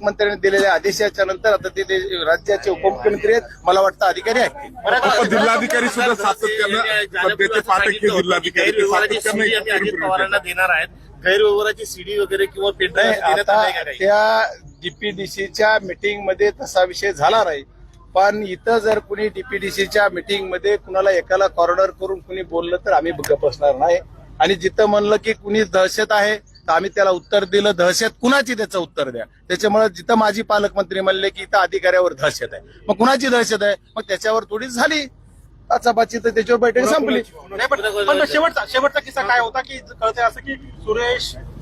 मंत्र्यांनी दिलेल्या आदेशाच्या नंतर आता ते राज्याचे उपमुख्यमंत्री आहेत. मला वाटतं अधिकारी आहेत. जिल्हाधिकारी सुद्धा अजित पवारांना देणार आहेत. गैरव्यवहाराची सीडी वगैरे किंवा त्या डीपीडीसीच्या मीटिंगमध्ये तसा विषय झाला नाही. पण इथं जर कुणी डीपीडीसीच्या मीटिंगमध्ये कुणाला एकाला कॉर्नर करून कुणी बोललं तर आम्ही गप्प बसणार नाही. आणि जिथं म्हणलं की कुणी दहशत आहे तर आम्ही त्याला उत्तर दिलं दहशत कुणाची त्याचं उत्तर द्या? त्याच्यामुळे जिथं माझी पालकमंत्री म्हणले की इथं अधिकाऱ्यावर दहशत आहे. मग कुणाची दहशत आहे? मग त्याच्यावर थोडीच झाली. आचापाची तर त्याच्यावर बैठक संपली. नाही पण पण शेवटचा शेवटचा किस्सा काय होता की कळतंय असं की सुरेश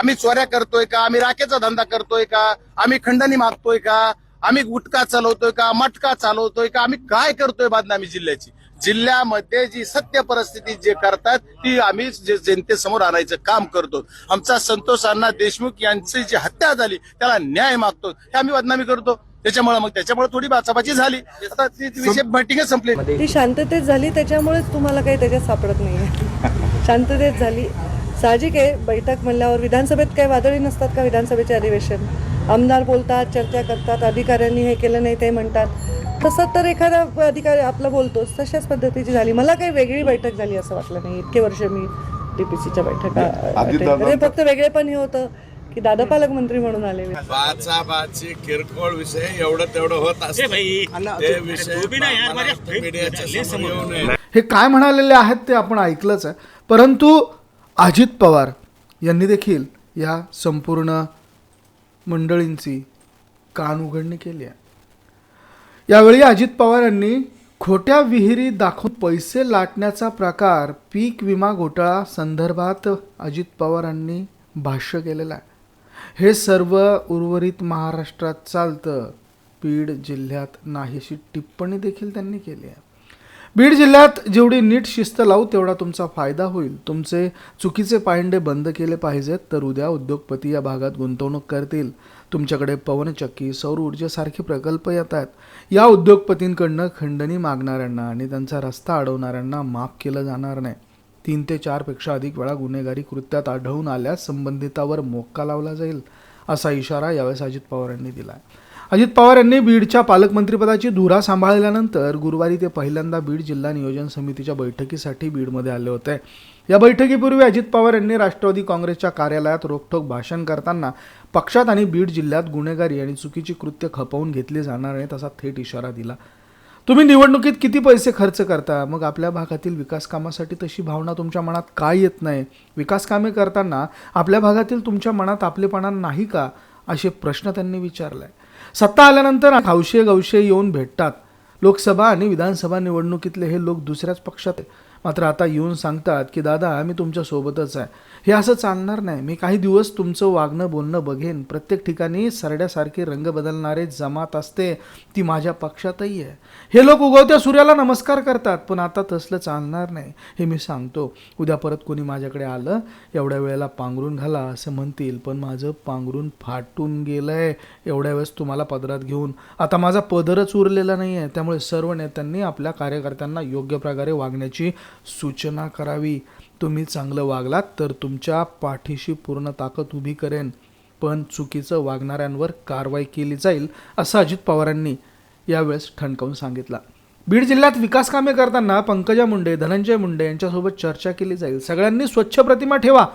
आम्ही चोऱ्या करतोय का? आम्ही राखेचा धंदा करतोय का? आम्ही खंडणी मागतोय का? आम्ही गुटखा चालवतोय का? मटका चालवतोय का? आम्ही काय करतोय बदनामी जिल्ह्याची? जिल्ह्यामध्ये जी सत्य परिस्थिती जे करतात ती आम्ही जे जनतेसमोर आणायचं काम करतो आमचा संतोष अण्णा देशमुख यांची जी हत्या झाली त्याला न्याय मागतो हे आम्ही बदनामी करतो. त्याच्यामुळे मग त्याच्यामुळे थोडी बाचाबाची झाली. आता विषय मीटिंगच संपली. ती शांततेत झाली त्याच्यामुळेच तुम्हाला काही त्याच्यात सापडत नाहीये. शांततेत झाली. साहजिक आहे बैठक म्हणल्यावर विधानसभेत काही वादळी नसतात का विधानसभेचे अधिवेशन? आमदार बोलतात चर्चा करतात अधिकाऱ्यांनी हे केलं नाही ते म्हणतात. तसं तर एखादा अधिकारी आपलं बोलतोच तशाच पद्धतीची झाली. मला काही वेगळी बैठक झाली असं वाटलं नाही. इतके वर्ष मी डीपीसीच्या बैठका. फक्त वेगळे पण हे होतं की दादा पालकमंत्री म्हणून आले बाचाबाची किरकोळ विषय एवढं तेवढं होत असते. हे काय म्हणालेले आहेत ते आपण ऐकलंच आहे. परंतु अजित पवार यांनी देखील या संपूर्ण मंडळींची कान उघडणी केली आहे. यावेळी अजित पवार यांनी खोट्या विहिरी दाखवून पैसे लाटण्याचा प्रकार पीक विमा घोटाळा संदर्भात अजित पवारांनी भाष्य केलेलं आहे. हे सर्व उर्वरित महाराष्ट्रात चालतं बीड जिल्ह्यात नाहीशी टिप्पणी देखील त्यांनी केली आहे. बीड जिल्ह्यात जेवढी नीट शिस्त लावू तेवढा तुमचा फायदा होईल. तुमचे चुकीचे पायंडे बंद केले पाहिजेत तर उद्या उद्योगपती या भागात गुंतवणूक करतील. तुमच्याकडे पवनचक्की सौर ऊर्जेसारखे प्रकल्प येत आहेत. या उद्योगपतींकडनं खंडणी मागणाऱ्यांना आणि त्यांचा रस्ता अडवणाऱ्यांना माफ केलं जाणार नाही. तीन ते चारपेक्षा अधिक वेळा गुन्हेगारी कृत्यात आढळून आल्यास संबंधितावर मोक्का लावला जाईल असा इशारा यावेळेस अजित पवारांनी दिला आहे अजित पवार यांनी बीडच्या पालकमंत्रीपदाची धुरा सांभाळल्यानंतर गुरुवारी ते पहिल्यांदा बीड जिल्हा नियोजन समितीच्या बैठकीसाठी बीडमध्ये आले होते. या बैठकीपूर्वी अजित पवार यांनी राष्ट्रवादी काँग्रेसच्या कार्यालयात रोखठोक भाषण करताना पक्षात आणि बीड जिल्ह्यात गुन्हेगारी आणि चुकीची कृत्य खपवून घेतली जाणार नाहीत असा थेट इशारा दिला. तुम्ही निवडणुकीत किती पैसे खर्च करता? मग आपल्या भागातील विकास कामासाठी तशी भावना तुमच्या मनात का येत नाही? विकास कामे करताना आपल्या भागातील तुमच्या मनात आपलेपणा नाही का? असे प्रश्न त्यांनी विचारलाय सत्ता आल्यानंतर हौशे गौशे येऊन भेटतात. लोकसभा आणि विधानसभा निवडणुकीतले हे लोक दुसऱ्याच पक्षात आहे मात्र आता येऊन सांगतात की दादा मी तुमच्यासोबतच आहे. हे असं चालणार नाही. मी काही दिवस तुमचं वागणं बोलणं बघेन. प्रत्येक ठिकाणी सरड्यासारखे रंग बदलणारे जमात असते. ती माझ्या पक्षातही आहे. हे लोक उगवत्या सूर्याला नमस्कार करतात पण आता तसलं चालणार नाही. हे मी सांगतो. उद्या परत कोणी माझ्याकडे आलं एवढ्या वेळेला पांघरून घाला असं म्हणतील पण माझं पांघरून फाटून गेलं आहे एवढ्या वेळेस तुम्हाला पदरात घेऊन. आता माझा पदरच उरलेला नाही आहे त्यामुळे सर्व नेत्यांनी आपल्या कार्यकर्त्यांना योग्य प्रकारे वागण्याची सूचना करावी. तुम्ही चांगलं वागलात तर तुमच्या पाठीशी पूर्ण ताकद उभी करेन. पण चुकीचं वागणाऱ्यांवर कारवाई केली जाईल असं अजित पवारांनी यावेळेस ठणकावून सांगितलं. बीड जिल्ह्यात विकास कामे करताना पंकजा मुंडे धनंजय मुंडे यांच्यासोबत चर्चा केली जाईल. सगळ्यांनी स्वच्छ प्रतिमा ठेवा.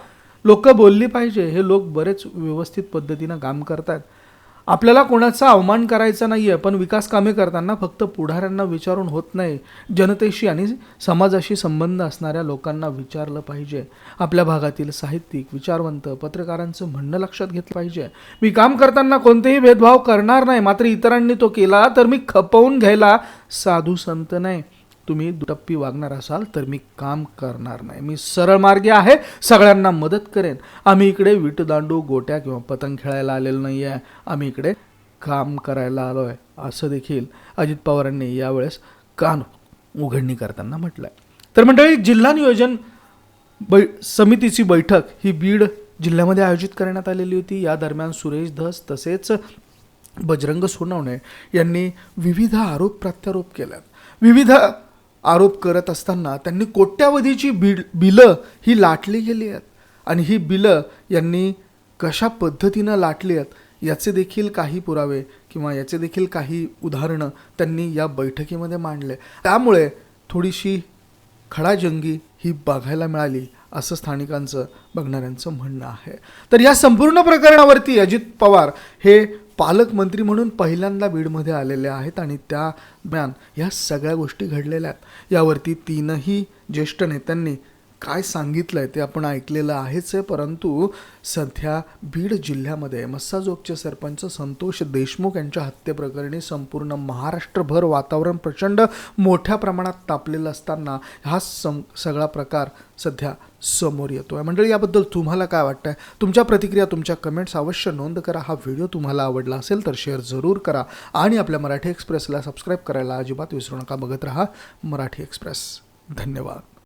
लोक बोलली पाहिजे हे लोक बरेच व्यवस्थित पद्धतीनं काम करतात आपल्याला कोणाचा अवमान करायचा नाही आहे पण विकास कामे करताना फक्त पुढाऱ्यांना विचारून होत नाही. जनतेशी आणि समाजाशी संबंध असणाऱ्या लोकांना विचारलं पाहिजे. आपल्या भागातील साहित्यिक विचारवंत पत्रकारांचं म्हणणं लक्षात घेतलं पाहिजे. मी काम करताना कोणतेही भेदभाव करणार नाही मात्र इतरांनी तो केला तर मी खपवून घ्यायला साधू संत नाही. तुम्ही दुटप्पी वागणार असाल तर मी काम करणार नाही. मी सरळ मार्गी आहे सगळ्यांना मदत करेन. आम्ही इकडे विटदांडू गोट्या किंवा पतंग खेळायला आलेलो नाही आहे आम्ही इकडे काम करायला आलो आहे असं देखील अजित पवारांनी यावेळेस कान उघडणी करताना म्हटलं आहे तर मंडळी जिल्हा नियोजन बै समितीची बैठक ही बीड जिल्ह्यामध्ये आयोजित करण्यात आलेली होती. या दरम्यान सुरेश धस तसेच बजरंग सोनवणे यांनी विविध आरोप प्रत्यारोप केल्यात. विविध आरोप करत असताना त्यांनी कोट्यावधीची बिल बिलं ही लाटली गेली आहेत. आणि ही बिलं यांनी कशा पद्धतीनं लाटली आहेत याचे देखील काही पुरावे किंवा याचे देखील काही उदाहरणं त्यांनी या बैठकीमध्ये मांडले. त्यामुळे थोडीशी खडाजंगी ही बघायला मिळाली असं स्थानिकांचं बघणाऱ्यांचं म्हणणं आहे. तर या संपूर्ण प्रकरणावरती अजित पवार हे पालकमंत्री म्हणून पहिल्यांदा बीडमध्ये आलेल्या आहेत आणि त्या दरम्यान ह्या सगळ्या गोष्टी घडलेल्या आहेत. यावरती तीनही ज्येष्ठ नेत्यांनी काय सांगितलं आहे ते आपण ऐकलेलं आहेच आहे परंतु सध्या बीड जिल्ह्यामध्ये मस्साजोगचे सरपंच संतोष देशमुख यांच्या हत्येप्रकरणी संपूर्ण महाराष्ट्रभर वातावरण प्रचंड मोठ्या प्रमाणात तापलेलं असताना हा सम सगळा प्रकार सध्या समोर येतो आहे मंडळी याबद्दल तुम्हाला काय वाटतं आहे तुमच्या प्रतिक्रिया तुमच्या कमेंट्स अवश्य नोंद करा. हा व्हिडिओ तुम्हाला आवडला असेल तर शेअर जरूर करा आणि आपल्या मराठी एक्सप्रेसला सबस्क्राईब करायला अजिबात विसरू नका. बघत राहा मराठी एक्सप्रेस धन्यवाद.